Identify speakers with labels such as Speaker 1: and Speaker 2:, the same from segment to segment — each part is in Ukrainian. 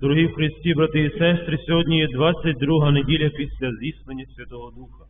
Speaker 1: Дорогі в Христі, брати і сестри, сьогодні є 22 неділя після зіснення Святого Духа.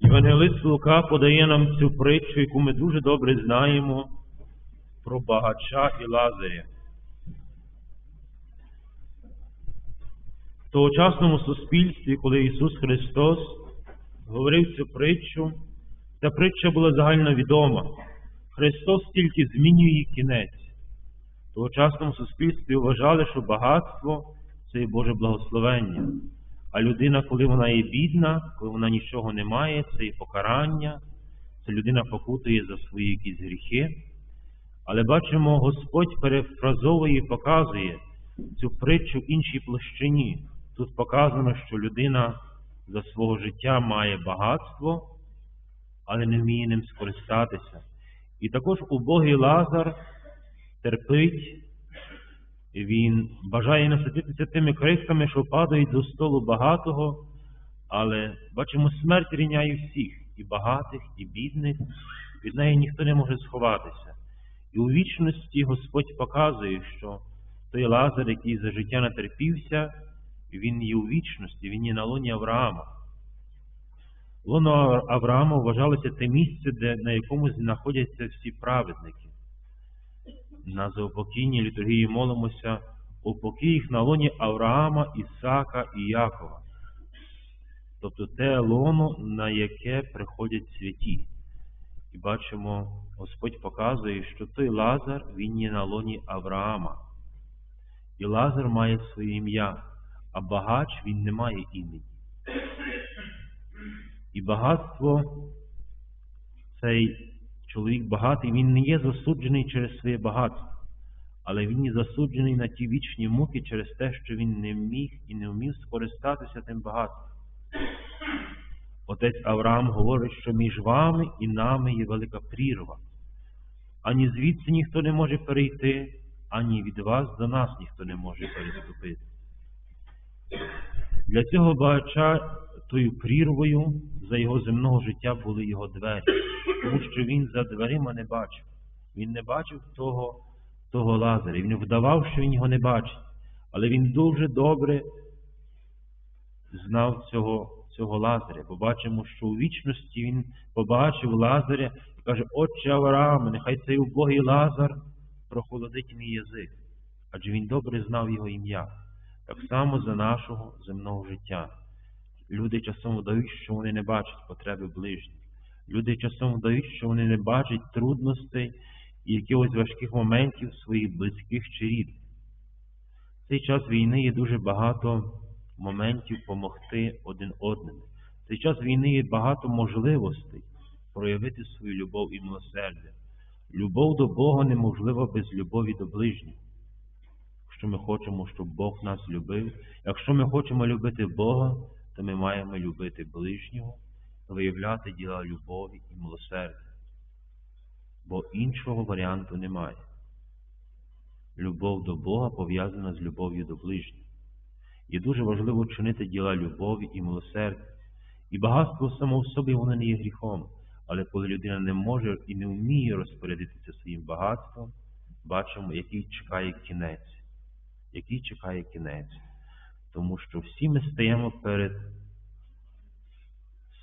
Speaker 1: Євангелист Лука подає нам цю притчу, яку ми дуже добре знаємо про багача і Лазаря. В тогочасному суспільстві, коли Ісус Христос говорив цю притчу, ця притча була загальновідома. Христос тільки змінює кінець. В тогочасному суспільстві вважали, що багатство це є Боже благословення. А людина, коли вона є бідна, коли вона нічого не має, це є покарання, це людина покутує за свої якісь гріхи. Але бачимо, Господь перефразовує і показує цю притчу в іншій площині. Тут показано, що людина за свого життя має багатство, але не вміє ним скористатися. І також убогий Лазар терпить, він бажає насититися тими крихтами, що падають до столу багатого, але бачимо, смерть рівняє всіх, і багатих, і бідних, від неї ніхто не може сховатися. І у вічності Господь показує, що той Лазар, який за життя натерпівся, він є у вічності, він є на лоні Авраама. Лоно Авраама вважалося те місце, де, на якому знаходяться всі праведники. На заупокійній літургії молимося упокій їх на лоні Авраама, Ісака і Якова. Тобто те лоно, на яке приходять святі. І бачимо, Господь показує, що той Лазар, він є на лоні Авраама. І Лазар має своє ім'я, а багач він не має імені. І багатство, цей чоловік багатий, він не є засуджений через своє багатство, але він є засуджений на ті вічні муки через те, що він не міг і не вмів скористатися тим багатством. Отець Авраам говорить, що між вами і нами є велика прірва. Ані звідси ніхто не може перейти, ані від вас до нас ніхто не може переступити. Для цього багача тою прірвою за його земного життя були його двері, тому що він за дверима не бачив. Він не бачив того, того Лазаря. Він вдавав, що він його не бачить. Але він дуже добре знав цього, цього Лазаря. Побачимо, що у вічності він побачив Лазаря і каже, Отче Аврааме, нехай цей убогий Лазар прохолодить мій язик. Адже він добре знав його ім'я. Так само за нашого земного життя. Люди часом вдають, що вони не бачать потреби ближніх. Люди часом вдають, що вони не бачать трудностей і якихось важких моментів своїх близьких чи рідних. В цей час війни є дуже багато моментів допомогти один одному. В цей час війни є багато можливостей проявити свою любов і милосердя. Любов до Бога неможлива без любові до ближнього. Якщо ми хочемо, щоб Бог нас любив, якщо ми хочемо любити Бога, то ми маємо любити ближнього, виявляти діла любові і милосердя. Бо іншого варіанту немає. Любов до Бога пов'язана з любов'ю до ближнього. І дуже важливо чинити діла любові і милосердя. І багатство само в собі воно не є гріхом. Але коли людина не може і не вміє розпорядитися своїм багатством, бачимо, який чекає кінець. Який чекає кінець. Тому що всі ми стаємо перед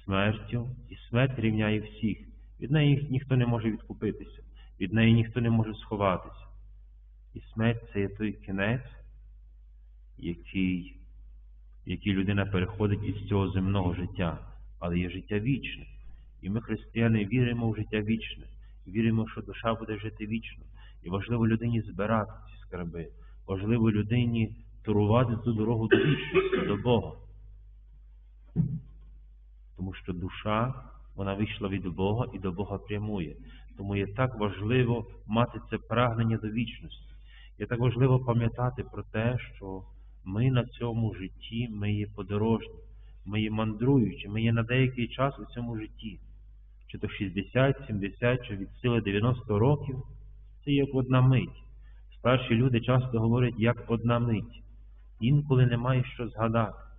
Speaker 1: смертю, і смерть рівняє всіх. Від неї ніхто не може відкупитися, від неї ніхто не може сховатися. І смерть це є той кінець, який, який людина переходить із цього земного життя, але є життя вічне. І ми, християни, віримо в життя вічне, віримо, що душа буде жити вічно. І важливо людині збирати ці скарби, важливо людині турувати ту дорогу до вічності, до Бога. Тому що душа, вона вийшла від Бога і до Бога прямує. Тому є так важливо мати це прагнення до вічності. Є так важливо пам'ятати про те, що ми на цьому житті, ми є подорожні, ми є мандруючі, ми є на деякий час у цьому житті. Чи то 60, 70, чи від сили 90 років, це як одна мить. Старші люди часто говорять, як одна мить. Інколи немає що згадати.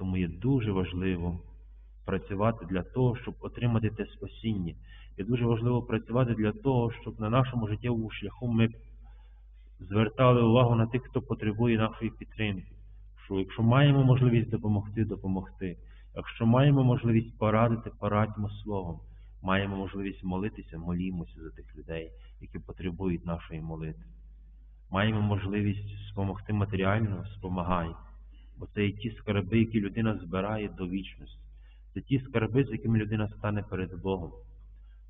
Speaker 1: Тому є дуже важливо працювати для того, щоб отримати те спасіння. І дуже важливо працювати для того, щоб на нашому життєвому шляху ми звертали увагу на тих, хто потребує нашої підтримки. Що якщо маємо можливість допомогти, допомогти. Якщо маємо можливість порадити, порадьмо словом. Маємо можливість молитися, молімося за тих людей, які потребують нашої молитви. Маємо можливість допомогти матеріально, спомагай. Бо це є ті скарби, які людина збирає до вічності. Це ті скарби, з якими людина стане перед Богом.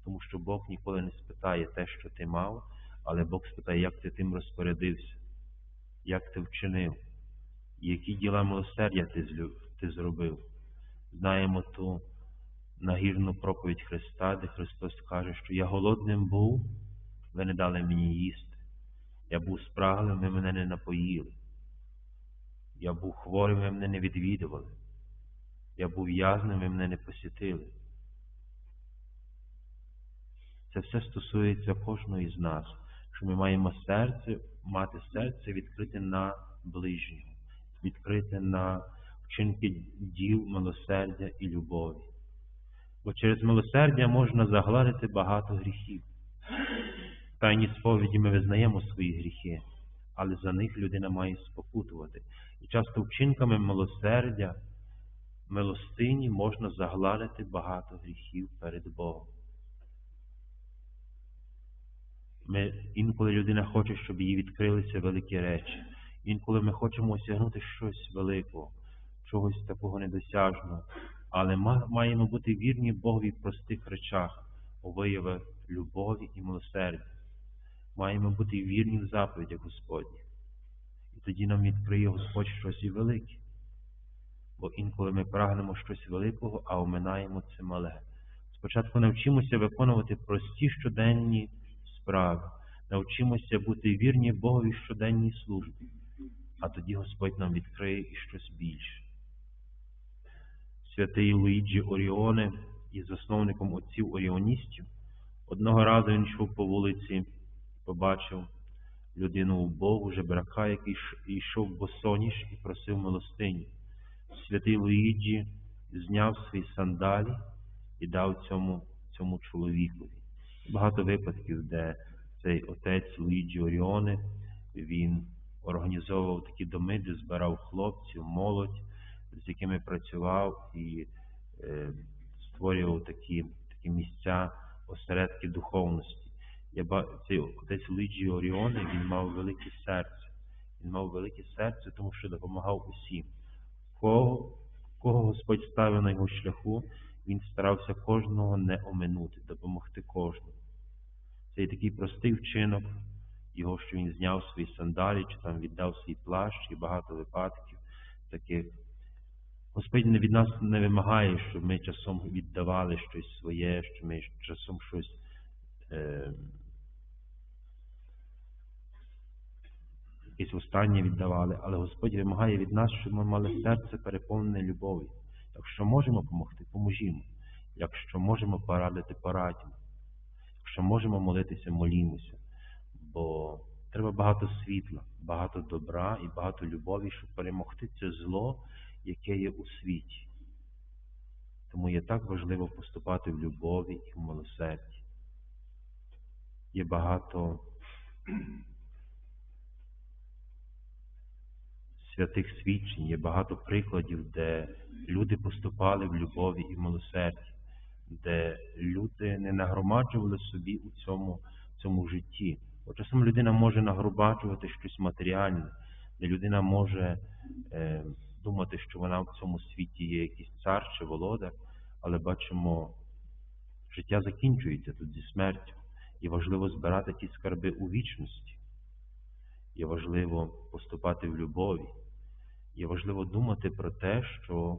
Speaker 1: Тому що Бог ніколи не спитає те, що ти мав, але Бог спитає, як ти тим розпорядився, як ти вчинив, які діла милосердя ти, ти зробив. Знаємо ту нагірну проповідь Христа, де Христос каже, що я голодним був, ви не дали мені їсти. Я був спраглим, ви мене не напоїли. Я був хворим, ви мене не відвідували. Я був в'язним, ви мене не посітили. Це все стосується кожного із нас, що ми маємо серце, мати серце відкрите на ближнього, відкрите на вчинки діл, милосердя і любові. Бо через милосердя можна загладити багато гріхів. В тайній сповіді ми визнаємо свої гріхи, але за них людина має спокутувати. І часто вчинками милосердя, милостині можна загладити багато гріхів перед Богом. Ми, інколи людина хоче, щоб їй відкрилися великі речі. Інколи ми хочемо осягнути щось великого, чогось такого недосяжного. Але ма- маємо бути вірні Богові в простих речах, у виявах любові і милосердя. Маємо бути вірні в заповідях Господніх. Тоді нам відкриє Господь щось і велике. Бо інколи ми прагнемо щось великого, а оминаємо це мале. Спочатку навчимося виконувати прості щоденні справи, навчимося бути вірні Богові щоденній службі, а тоді Господь нам відкриє і щось більше. Святий Луїджі Оріоне є засновником отців оріоністів. Одного разу він йшов по вулиці, побачив людину убогу, жебрака, який йшов босоніж і просив милостині. Святий Луїджі зняв свої сандалі і дав цьому, цьому чоловікові. Багато випадків, де цей отець Луїджі Оріоне він організовував такі доми, де збирав хлопців, молодь, з якими працював і е, створював такі, такі місця, осередки духовності. Я ба... Цей отець Луїджі Оріоне він мав велике серце. Він мав велике серце, тому що допомагав усім. Кого, кого Господь ставив на його шляху, він старався кожного не оминути, допомогти кожному. Цей такий простий вчинок, його, що він зняв свої сандалі, чи там віддав свій плащ, і багато випадків таких. Господь від нас не вимагає, щоб ми часом віддавали щось своє, що ми часом щось е, якесь останнє віддавали, але Господь вимагає від нас, щоб ми мали серце переповнене любов'ю. Якщо можемо допомогти, поможімо. Якщо можемо порадити, порадімо. Якщо можемо молитися, молімося. Бо треба багато світла, багато добра і багато любові, щоб перемогти це зло, яке є у світі. Тому є так важливо поступати в любові і в милосерді. Є багато святих свідчень, є багато прикладів, де люди поступали в любові і милосерді, де люди не нагромаджували собі у цьому, цьому житті. Бо часом людина може нагромаджувати щось матеріальне, де людина може е, думати, що вона в цьому світі є якийсь цар чи володар, але бачимо, життя закінчується тут зі смертю. І важливо збирати ті скарби у вічності. Є важливо поступати в любові. Є важливо думати про те, що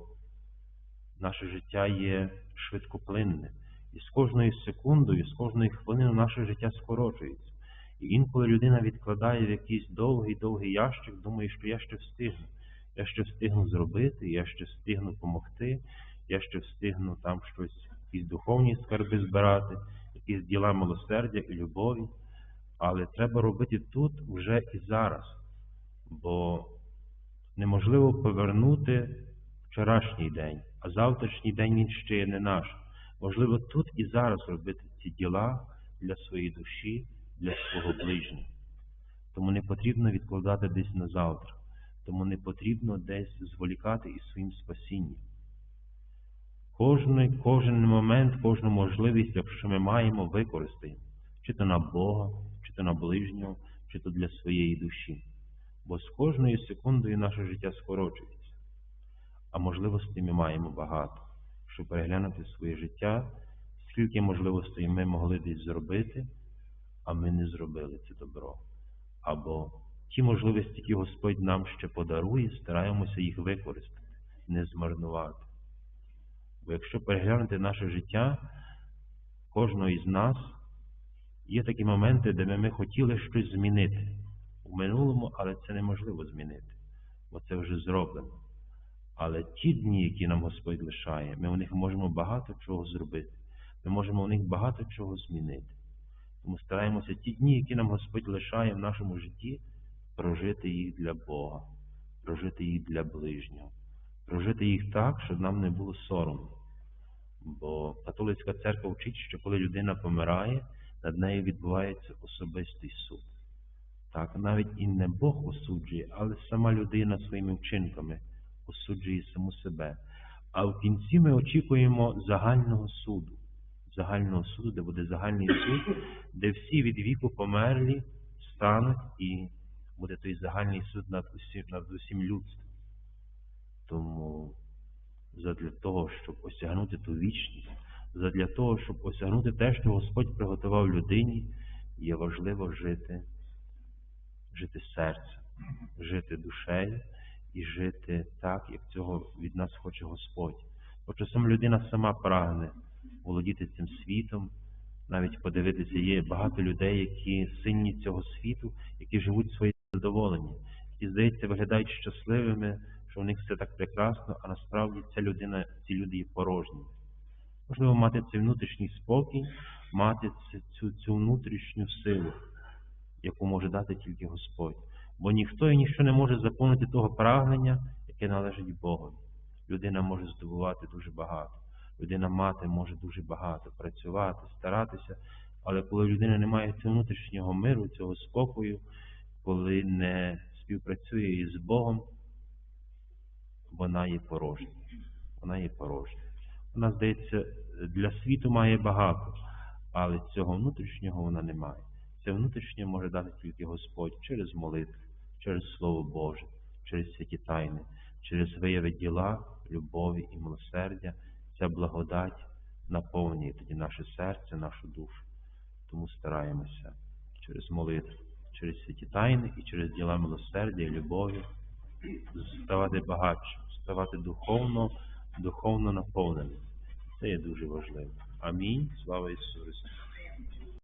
Speaker 1: наше життя є швидкоплинне. І з кожною секундою, з кожною хвилиною наше життя скорочується. І інколи людина відкладає в якийсь довгий-довгий ящик, думає, що я ще встигну. Я ще встигну зробити, я ще встигну допомогти, я ще встигну там щось, якісь духовні скарби збирати, якісь діла милосердя і любові. Але треба робити тут вже і зараз. Бо неможливо повернути вчорашній день, а завтрашній день він ще є не наш. Важливо тут і зараз робити ці діла для своєї душі, для свого ближнього. Тому не потрібно відкладати десь на завтра, тому не потрібно десь зволікати із своїм спасінням. Кожний, кожен момент, кожну можливість, якщо ми маємо, використаємо, чи то на Бога, чи то на ближнього, чи то для своєї душі. Бо з кожною секундою наше життя скорочується, а можливостей ми маємо багато, щоб переглянути своє життя, скільки можливостей ми могли десь зробити, а ми не зробили це добро. Або ті можливості, які Господь нам ще подарує, стараємося їх використати, не змарнувати. Бо якщо переглянути наше життя, кожного із нас є такі моменти, де ми, хотіли щось змінити у минулому, але це неможливо змінити, бо це вже зроблено. Але ті дні, які нам Господь лишає, ми у них можемо багато чого зробити. Ми можемо у них багато чого змінити. Тому стараємося ті дні, які нам Господь лишає в нашому житті, прожити їх для Бога, прожити їх для ближнього, прожити їх так, щоб нам не було соромно. Бо католицька церква вчить, що коли людина помирає, над нею відбувається особистий суд. Так, навіть і не Бог осуджує, але сама людина своїми вчинками осуджує саму себе. А в кінці ми очікуємо загального суду, загального суду, де буде загальний суд, де всі від віку померлі стануть і буде той загальний суд над усім, над усім людством. Тому задля того, щоб осягнути ту вічність, задля того, щоб осягнути те, що Господь приготував людині, є важливо жити, жити серцем, жити душею і жити так, як цього від нас хоче Господь. Бо часом людина сама прагне володіти цим світом, навіть подивитися, є багато людей, які сильні цього світу, які живуть своє задоволення, які, здається, виглядають щасливими, що у них все так прекрасно, а насправді ця людина, ці люди є порожні. Можливо, мати цей внутрішній спокій, мати цю, цю внутрішню силу, яку може дати тільки Господь. Бо ніхто і ніщо не може заповнити того прагнення, яке належить Богу. Людина може здобувати дуже багато. Людина мати може дуже багато працювати, старатися, але коли людина не має цього внутрішнього миру, цього спокою, коли не співпрацює із Богом, вона є порожня. Вона є порожня. Вона, здається, для світу має багато, але цього внутрішнього вона не має. Це внутрішнє може дати тільки Господь через молитву, через Слово Боже, через святі тайни, через вияви діла, любові і милосердя. Ця благодать наповнює тоді наше серце, нашу душу. Тому стараємося через молитву, через святі тайни і через діла милосердя і любові ставати багатшим, ставати духовно, духовно наповненим. Це є дуже важливо. Амінь. Слава Ісусу!